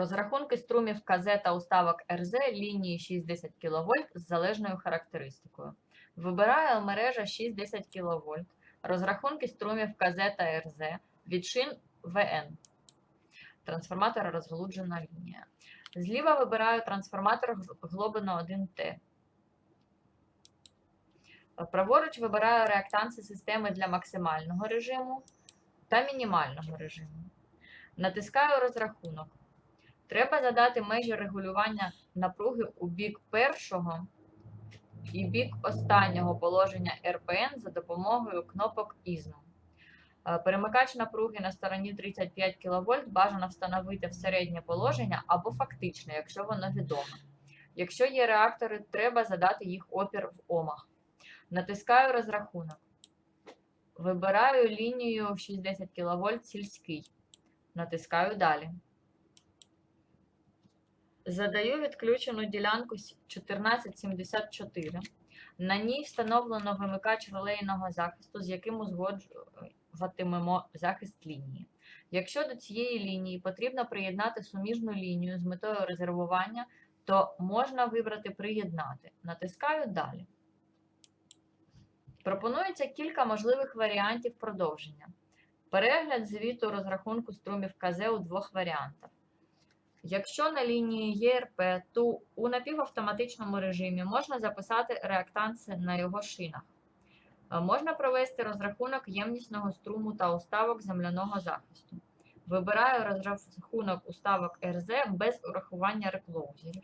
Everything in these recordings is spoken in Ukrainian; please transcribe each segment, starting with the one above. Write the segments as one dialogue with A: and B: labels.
A: Розрахунки струмів КЗ та уставок РЗ лінії 6-10 кВт з залежною характеристикою. Вибираю мережа 6-10 кВт. Розрахунки струмів КЗ та РЗ від шин ВН. Трансформатора розгалуджена лінія. Зліва вибираю трансформатор глобино 1Т. Праворуч вибираю реактанси системи для максимального режиму та мінімального режиму. Натискаю розрахунок. Треба задати межі регулювання напруги у бік першого і бік останнього положення РПН за допомогою кнопок ізму. Е, Перемикач напруги на стороні 35 кВт бажано встановити в середнє положення або фактичне, якщо воно відоме. Якщо є реактори, треба задати їх опір в омах. Натискаю розрахунок. Вибираю лінію 60 кВт сільський. Натискаю далі. Задаю відключену ділянку 1474. На ній встановлено вимикач релейного захисту, з яким узгоджуватимемо захист лінії. Якщо до цієї лінії потрібно приєднати суміжну лінію з метою резервування, то можна вибрати приєднати. Натискаю далі. Пропонується кілька можливих варіантів продовження. Перегляд звіту розрахунку струмів КЗ у двох варіантах. Якщо на лінії ЄРП, то у напівавтоматичному режимі можна записати реактанси на його шинах. Е, Можна провести розрахунок ємнісного струму та уставок земляного захисту. Вибираю розрахунок уставок РЗ без урахування реклоузерів.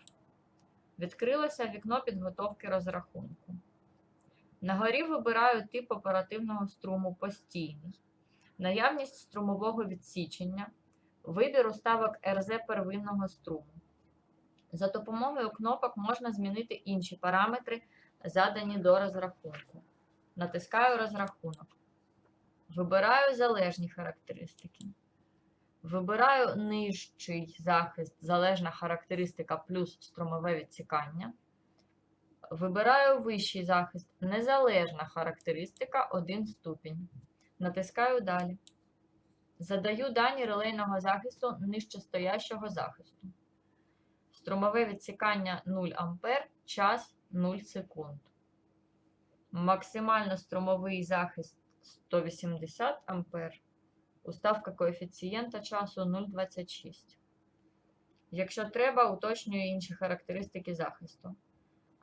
A: Відкрилося вікно підготовки розрахунку. Нагорі вибираю тип оперативного струму постійний, наявність струмового відсічення, вибір уставок РЗ первинного струму. За допомогою кнопок можна змінити інші параметри, задані до розрахунку. Натискаю розрахунок. Вибираю залежні характеристики. Вибираю нижчий захист, залежна характеристика плюс струмове відсікання. Вибираю вищий захист, незалежна характеристика 1 ступінь. Натискаю далі. Задаю дані релейного захисту нижчестоящого захисту. Струмове відсікання 0 А, час 0 секунд. Максимально струмовий захист 180 А. Уставка коефіцієнта часу 0,26. Якщо треба, уточнюю інші характеристики захисту.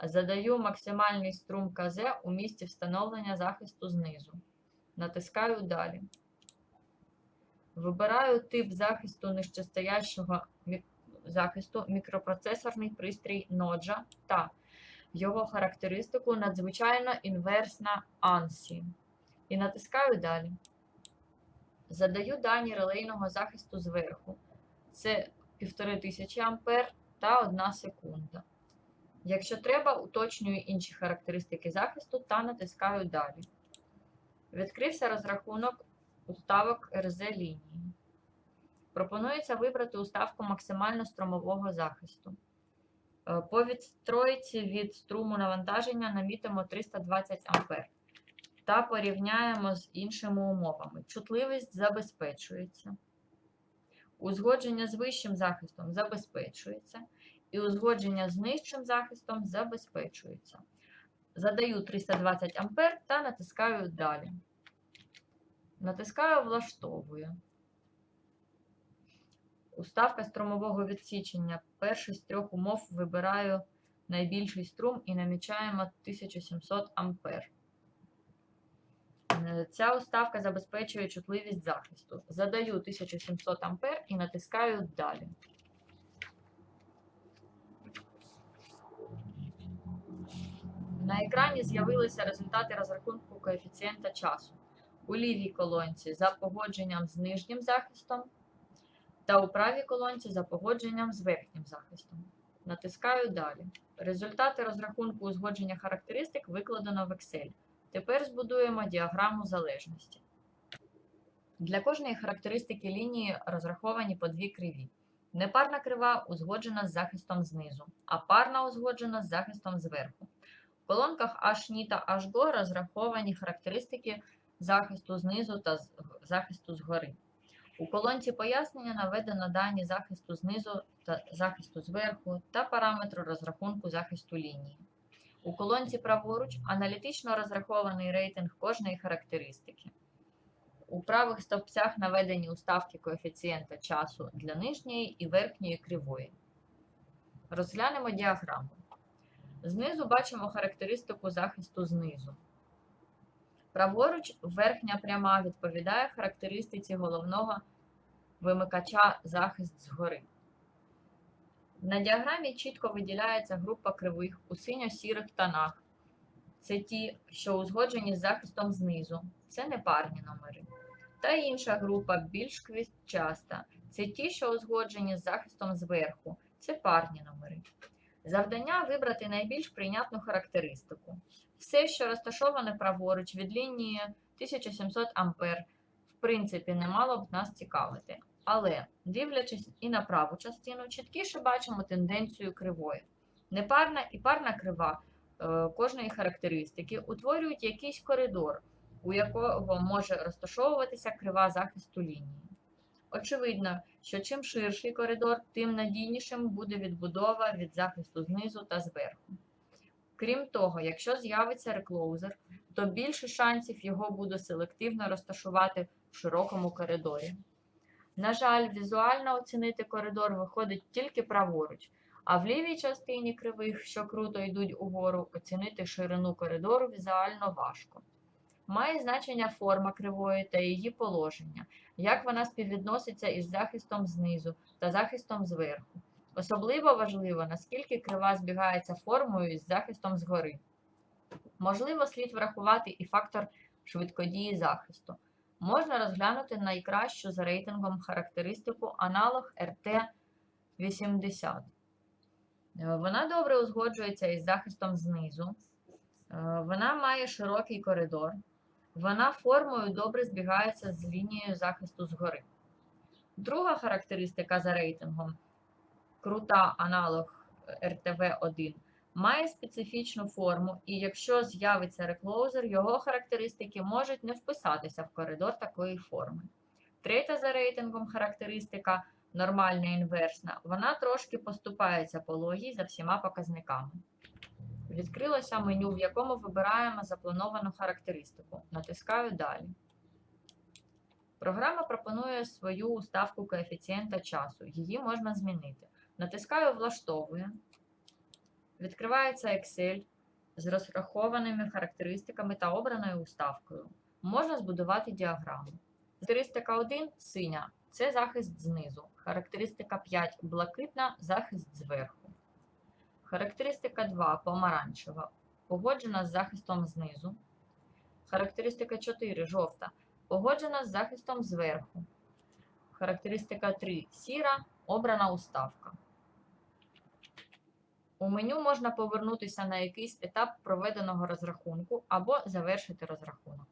A: Задаю максимальний струм КЗ у місці встановлення захисту знизу. Натискаю далі. Вибираю тип захисту нижчестоящого захисту мікропроцесорний пристрій Noja та його характеристику надзвичайно інверсна ANSI. І натискаю далі. Задаю дані релейного захисту зверху. Це 1500 А та 1 секунда. Якщо треба, уточнюю інші характеристики захисту та натискаю далі. Відкрився розрахунок уставок РЗ лінії. Пропонується вибрати уставку максимально струмового захисту. Е, По відстройці від струму навантаження намітимо 320 А та порівняємо з іншими умовами. Чутливість забезпечується. Узгодження з вищим захистом забезпечується. І узгодження з нижчим захистом забезпечується. Задаю 320 А та натискаю далі. Натискаю влаштовую. Уставка струмового відсічення. Перший з трьох умов вибираю найбільший струм і намічаємо 1700 А. Е, Ця уставка забезпечує чутливість захисту. Задаю 1700 А і натискаю далі. На екрані з'явилися результати розрахунку коефіцієнта часу. У лівій колонці за погодженням з нижнім захистом та у правій колонці за погодженням з верхнім захистом. Натискаю далі. Результати розрахунку узгодження характеристик викладено в Excel. Тепер збудуємо діаграму залежності. Для кожної характеристики лінії розраховані по дві криві. Непарна крива узгоджена з захистом знизу, а парна узгоджена з захистом зверху. В колонках H та HGO розраховані характеристики захисту знизу та захисту згори. У колонці пояснення наведено дані захисту знизу та захисту зверху та параметри розрахунку захисту лінії. У колонці праворуч аналітично розрахований рейтинг кожної характеристики. У правих стовпцях наведені уставки коефіцієнта часу для нижньої і верхньої кривої. Розглянемо діаграму. Знизу бачимо характеристику захисту знизу. Праворуч верхня пряма відповідає характеристиці головного вимикача захист згори. На діаграмі чітко виділяється група кривих у синьо-сірих тонах. Це ті, що узгоджені з захистом знизу, це непарні номери. Та інша група більш квітчаста. Це ті, що узгоджені з захистом зверху, це парні номери. Завдання вибрати найбільш прийнятну характеристику. Все, що розташоване праворуч від лінії 1700 А, в принципі, не мало б нас цікавити. Але, дивлячись і на праву частину, чіткіше бачимо тенденцію кривої. Непарна і парна крива е, кожної характеристики утворюють якийсь коридор, у якого може розташовуватися крива захисту лінії. Очевидно, що чим ширший коридор, тим надійнішим буде відбудова від захисту знизу та зверху. Крім того, якщо з'явиться реклоузер, то більше шансів його буде селективно розташувати в широкому коридорі. На жаль, візуально оцінити коридор виходить тільки праворуч, а в лівій частині кривих, що круто йдуть угору, оцінити ширину коридору візуально важко. Має значення форма кривої та її положення, як вона співвідноситься із захистом знизу та захистом зверху. Особливо важливо, наскільки крива збігається формою із захистом згори. Можливо, слід врахувати і фактор швидкодії захисту. Можна розглянути найкращу за рейтингом характеристику аналог RT80. Е, Вона добре узгоджується із захистом знизу. Е, Вона має широкий коридор. Вона формою добре збігається з лінією захисту згори. Друга характеристика за рейтингом крута аналог RTV1 має специфічну форму, і якщо з'явиться реклоузер, його характеристики можуть не вписатися в коридор такої форми. Третя за рейтингом характеристика нормальна інверсна, вона трошки поступається по логії за всіма показниками. Відкрилося меню, в якому вибираємо заплановану характеристику. Натискаю Далі. Програма пропонує свою уставку коефіцієнта часу. Її можна змінити. Натискаю Влаштовує. Відкривається Excel з розрахованими характеристиками та обраною уставкою. Можна збудувати діаграму. Характеристика 1 синя це захист знизу. Характеристика 5 блакитна захист зверху. Характеристика 2 помаранчева. Погоджена з захистом знизу. Характеристика 4 жовта. Погоджена з захистом зверху. Характеристика 3 сіра. Обрана уставка. У меню можна повернутися на якийсь етап проведеного розрахунку або завершити розрахунок.